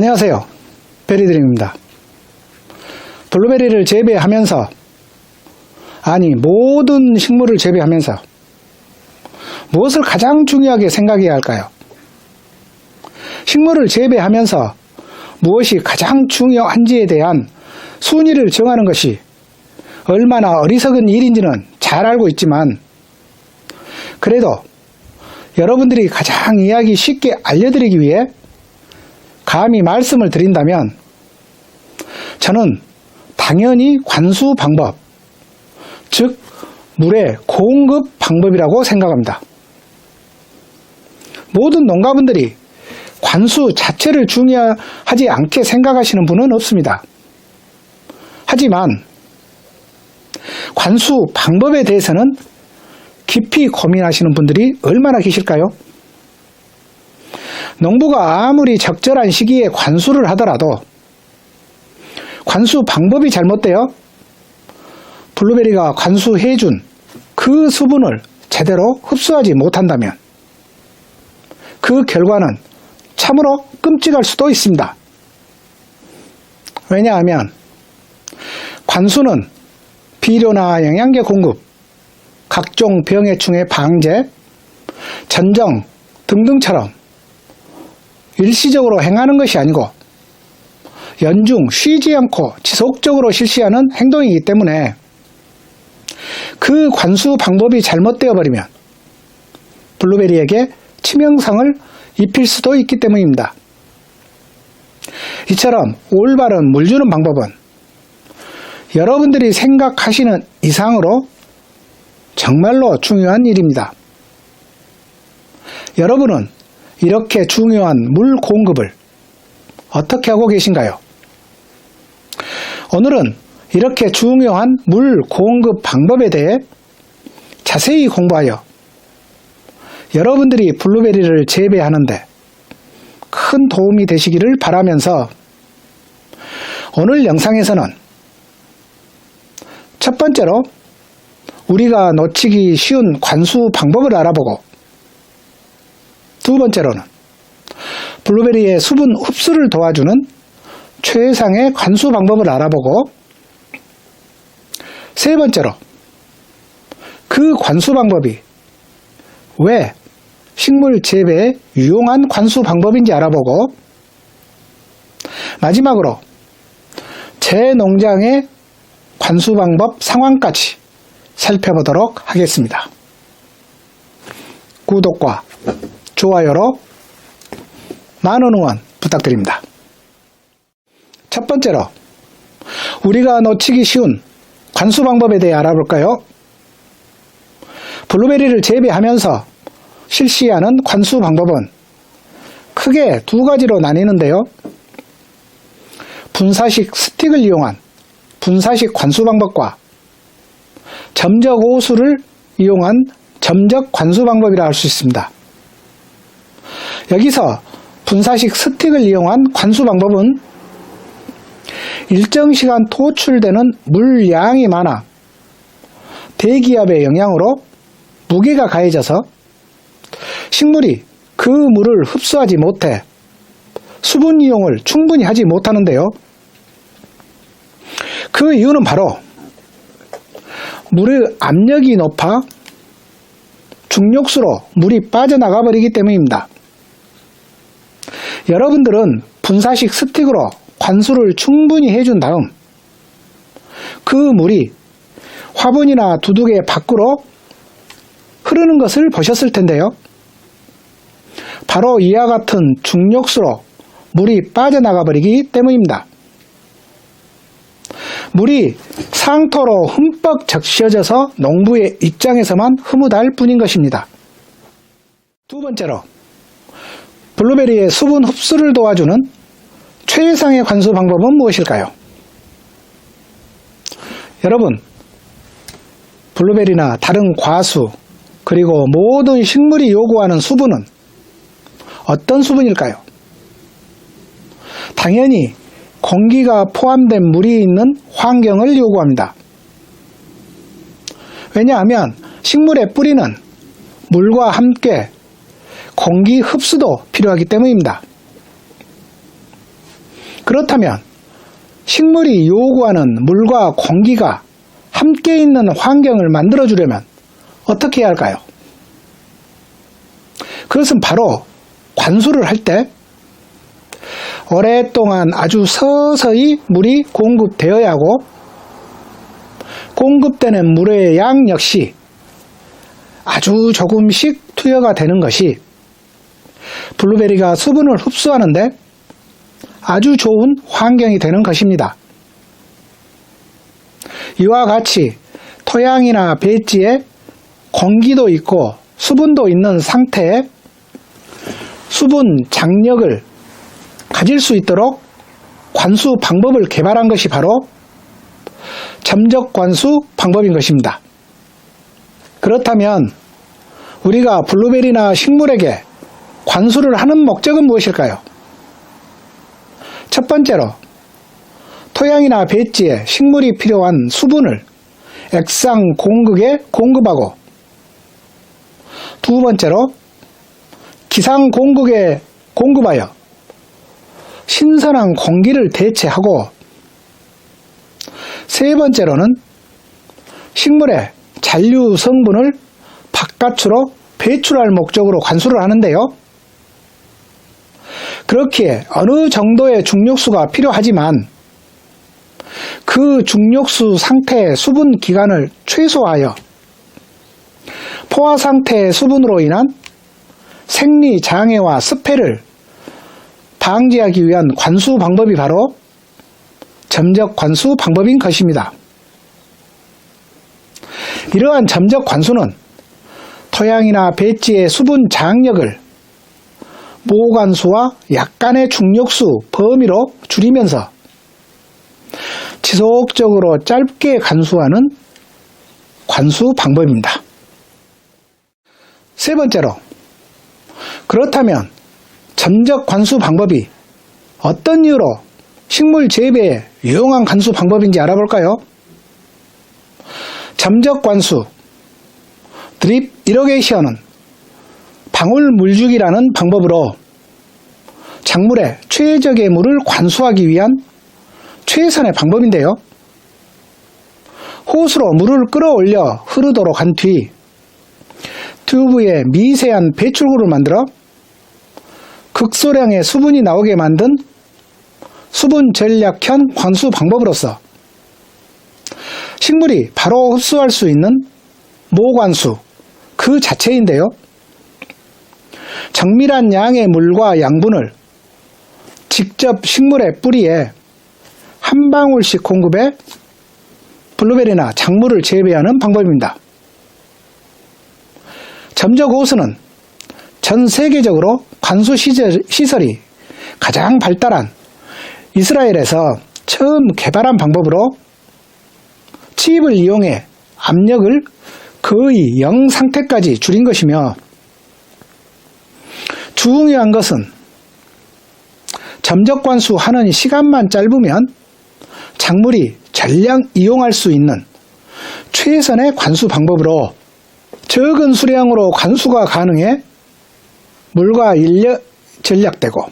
안녕하세요. 베리드림입니다. 블루베리를 재배하면서, 아니, 모든 식물을 재배하면서, 무엇을 가장 중요하게 생각해야 할까요? 식물을 재배하면서 무엇이 가장 중요한지에 대한 순위를 정하는 것이 얼마나 어리석은 일인지는 잘 알고 있지만, 그래도 여러분들이 가장 이해하기 쉽게 알려드리기 위해 감히 말씀을 드린다면 저는 당연히 관수 방법, 즉 물의 공급 방법이라고 생각합니다. 모든 농가분들이 관수 자체를 중요하지 않게 생각하시는 분은 없습니다. 하지만 관수 방법에 대해서는 깊이 고민하시는 분들이 얼마나 계실까요? 농부가 아무리 적절한 시기에 관수를 하더라도 관수 방법이 잘못되어 블루베리가 관수해준 그 수분을 제대로 흡수하지 못한다면 그 결과는 참으로 끔찍할 수도 있습니다. 왜냐하면 관수는 비료나 영양제 공급, 각종 병해충의 방제, 전정 등등처럼 일시적으로 행하는 것이 아니고 연중 쉬지 않고 지속적으로 실시하는 행동이기 때문에 그 관수 방법이 잘못되어 버리면 블루베리에게 치명상을 입힐 수도 있기 때문입니다. 이처럼 올바른 물 주는 방법은 여러분들이 생각하시는 이상으로 정말로 중요한 일입니다. 여러분은 이렇게 중요한 물 공급을 어떻게 하고 계신가요? 오늘은 이렇게 중요한 물 공급 방법에 대해 자세히 공부하여 여러분들이 블루베리를 재배하는데 큰 도움이 되시기를 바라면서 오늘 영상에서는 첫 번째로 우리가 놓치기 쉬운 관수 방법을 알아보고 두 번째로는 블루베리의 수분 흡수를 도와주는 최상의 관수 방법을 알아보고 세 번째로 그 관수 방법이 왜 식물 재배에 유용한 관수 방법인지 알아보고 마지막으로 제 농장의 관수 방법 상황까지 살펴보도록 하겠습니다. 구독과 좋아요로 많은 응원 부탁드립니다. 첫 번째로 우리가 놓치기 쉬운 관수 방법에 대해 알아볼까요? 블루베리를 재배하면서 실시하는 관수 방법은 크게 두 가지로 나뉘는데요. 분사식 스틱을 이용한 분사식 관수 방법과 점적 호수를 이용한 점적 관수 방법이라 할 수 있습니다. 여기서 분사식 스틱을 이용한 관수 방법은 일정 시간 토출되는 물량이 많아 대기압의 영향으로 무게가 가해져서 식물이 그 물을 흡수하지 못해 수분 이용을 충분히 하지 못하는데요. 그 이유는 바로 물의 압력이 높아 중력수로 물이 빠져나가 버리기 때문입니다. 여러분들은 분사식 스틱으로 관수를 충분히 해준 다음 그 물이 화분이나 두둑의 밖으로 흐르는 것을 보셨을 텐데요. 바로 이와 같은 중력수로 물이 빠져나가 버리기 때문입니다. 물이 상토로 흠뻑 적셔져서 농부의 입장에서만 흐뭇할 뿐인 것입니다. 두 번째로 블루베리의 수분 흡수를 도와주는 최상의 관수 방법은 무엇일까요? 여러분, 블루베리나 다른 과수, 그리고 모든 식물이 요구하는 수분은 어떤 수분일까요? 당연히 공기가 포함된 물이 있는 환경을 요구합니다. 왜냐하면 식물의 뿌리는 물과 함께 공기 흡수도 필요하기 때문입니다. 그렇다면 식물이 요구하는 물과 공기가 함께 있는 환경을 만들어 주려면 어떻게 해야 할까요? 그것은 바로 관수를 할 때 오랫동안 아주 서서히 물이 공급되어야 하고 공급되는 물의 양 역시 아주 조금씩 투여가 되는 것이 블루베리가 수분을 흡수하는데 아주 좋은 환경이 되는 것입니다. 이와 같이 토양이나 배지에 공기도 있고 수분도 있는 상태에 수분 장력을 가질 수 있도록 관수 방법을 개발한 것이 바로 점적 관수 방법인 것입니다. 그렇다면 우리가 블루베리나 식물에게 관수를 하는 목적은 무엇일까요? 첫 번째로 토양이나 배지에 식물이 필요한 수분을 액상 공극에 공급하고 두 번째로 기상 공극에 공급하여 신선한 공기를 대체하고 세 번째로는 식물의 잔류 성분을 바깥으로 배출할 목적으로 관수를 하는데요. 그렇기에 어느 정도의 중력수가 필요하지만 그 중력수 상태의 수분 기간을 최소화하여 포화 상태의 수분으로 인한 생리 장애와 습해를 방지하기 위한 관수 방법이 바로 점적 관수 방법인 것입니다. 이러한 점적 관수는 토양이나 배지의 수분 장력을 모관수와 약간의 중력수 범위로 줄이면서 지속적으로 짧게 관수하는 관수 방법입니다. 세 번째로 그렇다면 점적 관수 방법이 어떤 이유로 식물 재배에 유용한 관수 방법인지 알아볼까요? 점적 관수 드립 이러게이션은 방울 물주기라는 방법으로 작물에 최적의 물을 관수하기 위한 최선의 방법인데요. 호스로 물을 끌어올려 흐르도록 한 뒤 튜브에 미세한 배출구를 만들어 극소량의 수분이 나오게 만든 수분 전략형 관수 방법으로서 식물이 바로 흡수할 수 있는 모관수 그 자체인데요. 정밀한 양의 물과 양분을 직접 식물의 뿌리에 한 방울씩 공급해 블루베리나 작물을 재배하는 방법입니다. 점적 호수는 전 세계적으로 관수 시설이 가장 발달한 이스라엘에서 처음 개발한 방법으로 치입을 이용해 압력을 거의 0 상태까지 줄인 것이며 중요한 것은 점적 관수 하는 시간만 짧으면 작물이 전량 이용할 수 있는 최선의 관수 방법으로 적은 수량으로 관수가 가능해 물과 인력 전략되고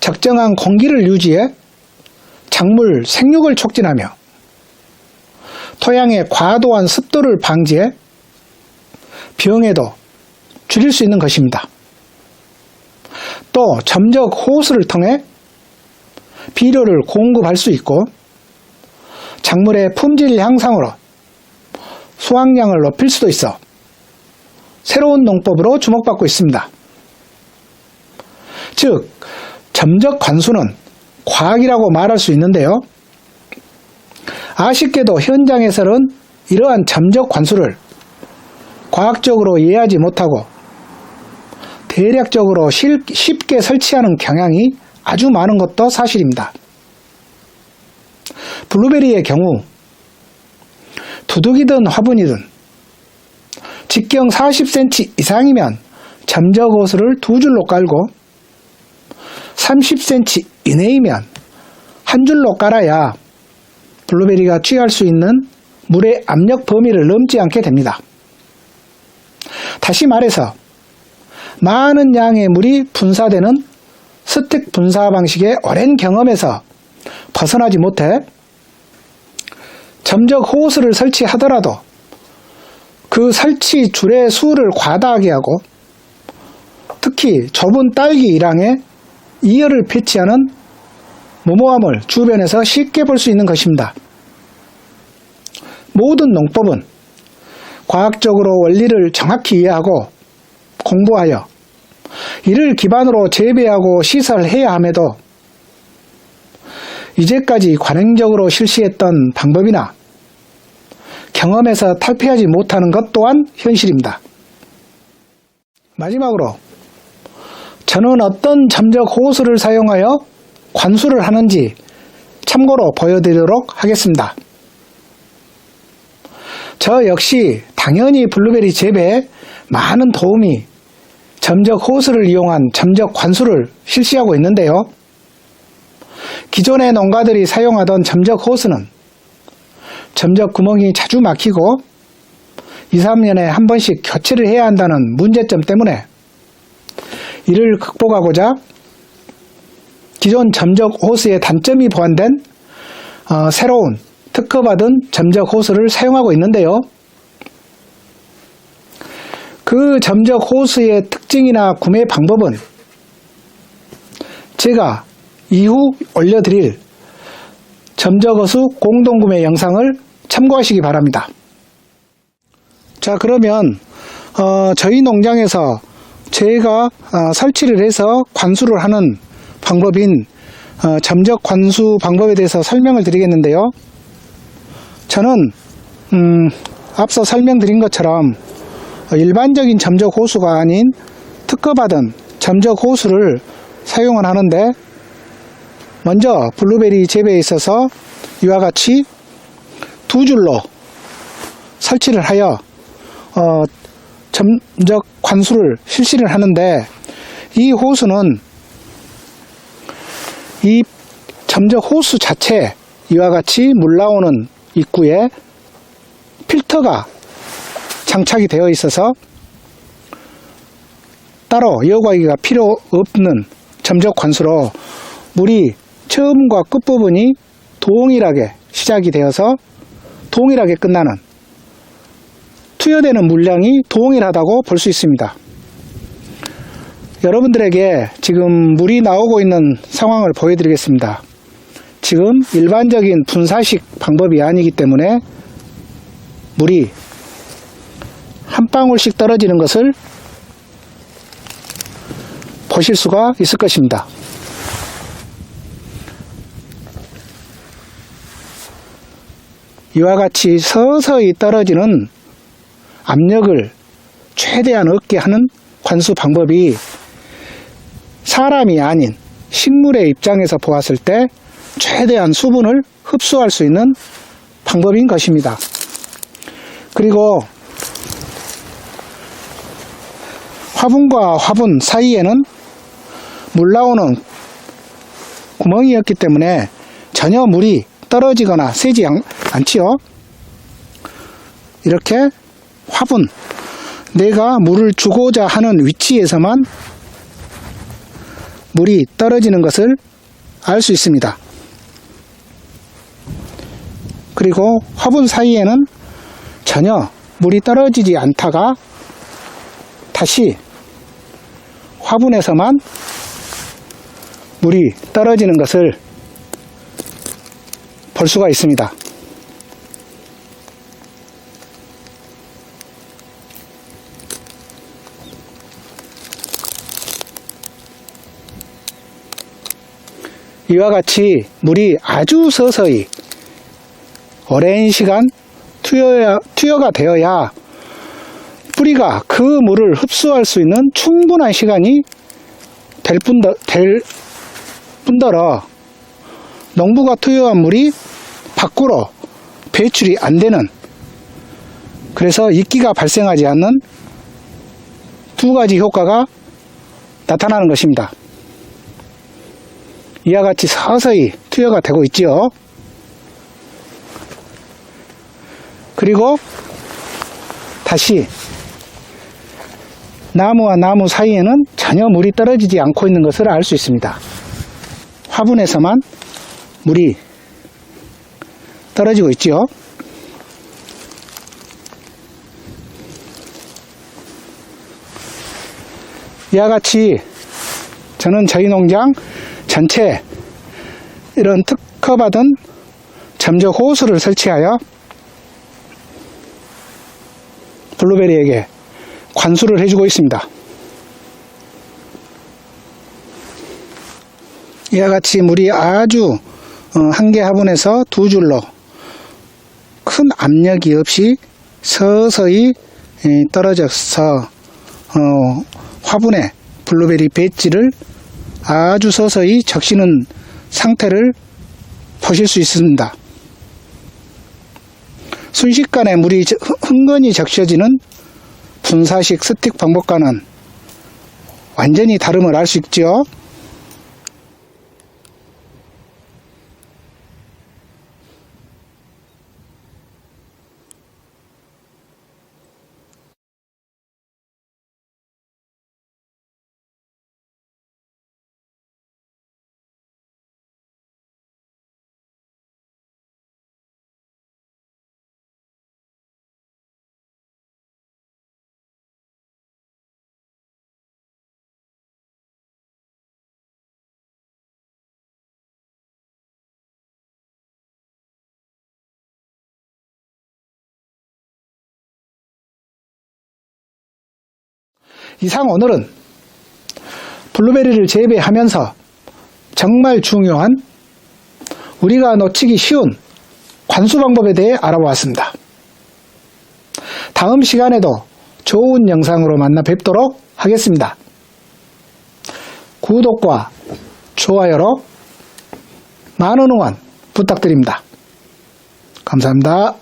적정한 공기를 유지해 작물 생육을 촉진하며 토양의 과도한 습도를 방지해 병에도 줄일 수 있는 것입니다. 또 점적 호스를 통해 비료를 공급할 수 있고 작물의 품질 향상으로 수확량을 높일 수도 있어 새로운 농법으로 주목받고 있습니다. 즉, 점적 관수는 과학이라고 말할 수 있는데요. 아쉽게도 현장에서는 이러한 점적 관수를 과학적으로 이해하지 못하고 대략적으로 쉽게 설치하는 경향이 아주 많은 것도 사실입니다. 블루베리의 경우 두둑이든 화분이든 직경 40cm 이상이면 점적호스를 두 줄로 깔고 30cm 이내이면 한 줄로 깔아야 블루베리가 취할 수 있는 물의 압력 범위를 넘지 않게 됩니다. 다시 말해서 많은 양의 물이 분사되는 스틱 분사 방식의 오랜 경험에서 벗어나지 못해 점적 호스를 설치하더라도 그 설치 줄의 수를 과다하게 하고 특히 좁은 딸기 일항에 이열을 배치하는 무모함을 주변에서 쉽게 볼 수 있는 것입니다. 모든 농법은 과학적으로 원리를 정확히 이해하고 공부하여 이를 기반으로 재배하고 시설해야 함에도 이제까지 관행적으로 실시했던 방법이나 경험에서 탈피하지 못하는 것 또한 현실입니다. 마지막으로 저는 어떤 점적 호수를 사용하여 관수를 하는지 참고로 보여드리도록 하겠습니다. 저 역시 당연히 블루베리 재배에 많은 도움이 점적 호스를 이용한 점적 관수를 실시하고 있는데요. 기존의 농가들이 사용하던 점적 호스는 점적 구멍이 자주 막히고 2, 3년에 한 번씩 교체를 해야 한다는 문제점 때문에 이를 극복하고자 기존 점적 호스의 단점이 보완된 어, 새로운 특허받은 점적 호스를 사용하고 있는데요. 그 점적 호스의 특징이나 구매 방법은 제가 이후 올려드릴 점적호수 공동구매 영상을 참고하시기 바랍니다. 자 그러면 어, 저희 농장에서 제가 어, 설치를 해서 관수를 하는 방법인 어, 점적 관수 방법에 대해서 설명을 드리겠는데요. 저는 음, 앞서 설명드린 것처럼 일반적인 점적 호수가 아닌 특허받은 점적 호수를 사용을 하는데 먼저 블루베리 재배에 있어서 이와 같이 두 줄로 설치를 하여 어, 점적 관수를 실시를 하는데 이 호수는 이 점적 호수 자체 이와 같이 물 나오는 입구에 필터가 장착이 되어 있어서 따로 여과기가 필요 없는 점적 관수로 물이 처음과 끝부분이 동일하게 시작이 되어서 동일하게 끝나는 투여되는 물량이 동일하다고 볼 수 있습니다. 여러분들에게 지금 물이 나오고 있는 상황을 보여드리겠습니다. 지금 일반적인 분사식 방법이 아니기 때문에 물이 한 방울씩 떨어지는 것을 보실 수가 있을 것입니다. 이와 같이 서서히 떨어지는 압력을 최대한 얻게 하는 관수 방법이 사람이 아닌 식물의 입장에서 보았을 때 최대한 수분을 흡수할 수 있는 방법인 것입니다. 그리고 화분과 화분 사이에는 물 나오는 구멍이었기 때문에 전혀 물이 떨어지거나 새지 않, 않지요. 이렇게 화분, 내가 물을 주고자 하는 위치에서만 물이 떨어지는 것을 알 수 있습니다. 그리고 화분 사이에는 전혀 물이 떨어지지 않다가 다시 화분에서만 물이 떨어지는 것을 볼 수가 있습니다. 이와 같이 물이 아주 서서히 오랜 시간 투여, 투여가 되어야 뿌리가 그 물을 흡수할 수 있는 충분한 시간이 될, 뿐더, 될 뿐더러 농부가 투여한 물이 밖으로 배출이 안 되는 그래서 이끼가 발생하지 않는 두 가지 효과가 나타나는 것입니다. 이와 같이 서서히 투여가 되고 있지요. 그리고 다시 나무와 나무 사이에는 전혀 물이 떨어지지 않고 있는 것을 알 수 있습니다. 화분에서만 물이 떨어지고 있지요. 이와 같이 저는 저희 농장 전체 이런 특허받은 점적 호수를 설치하여 블루베리에게 관수를 해주고 있습니다. 이와 같이 물이 아주 어, 한개 화분에서 두 줄로 큰 압력이 없이 서서히 예, 떨어져서 어, 화분에 블루베리 배지를 아주 서서히 적시는 상태를 보실 수 있습니다. 순식간에 물이 저- 흥건히 적셔지는 분사식 스틱 방법과는 완전히 다름을 알 수 있죠. 이상 오늘은 블루베리를 재배하면서 정말 중요한 우리가 놓치기 쉬운 관수 방법에 대해 알아보았습니다. 다음 시간에도 좋은 영상으로 만나 뵙도록 하겠습니다. 구독과 좋아요로 많은 응원 부탁드립니다. 감사합니다.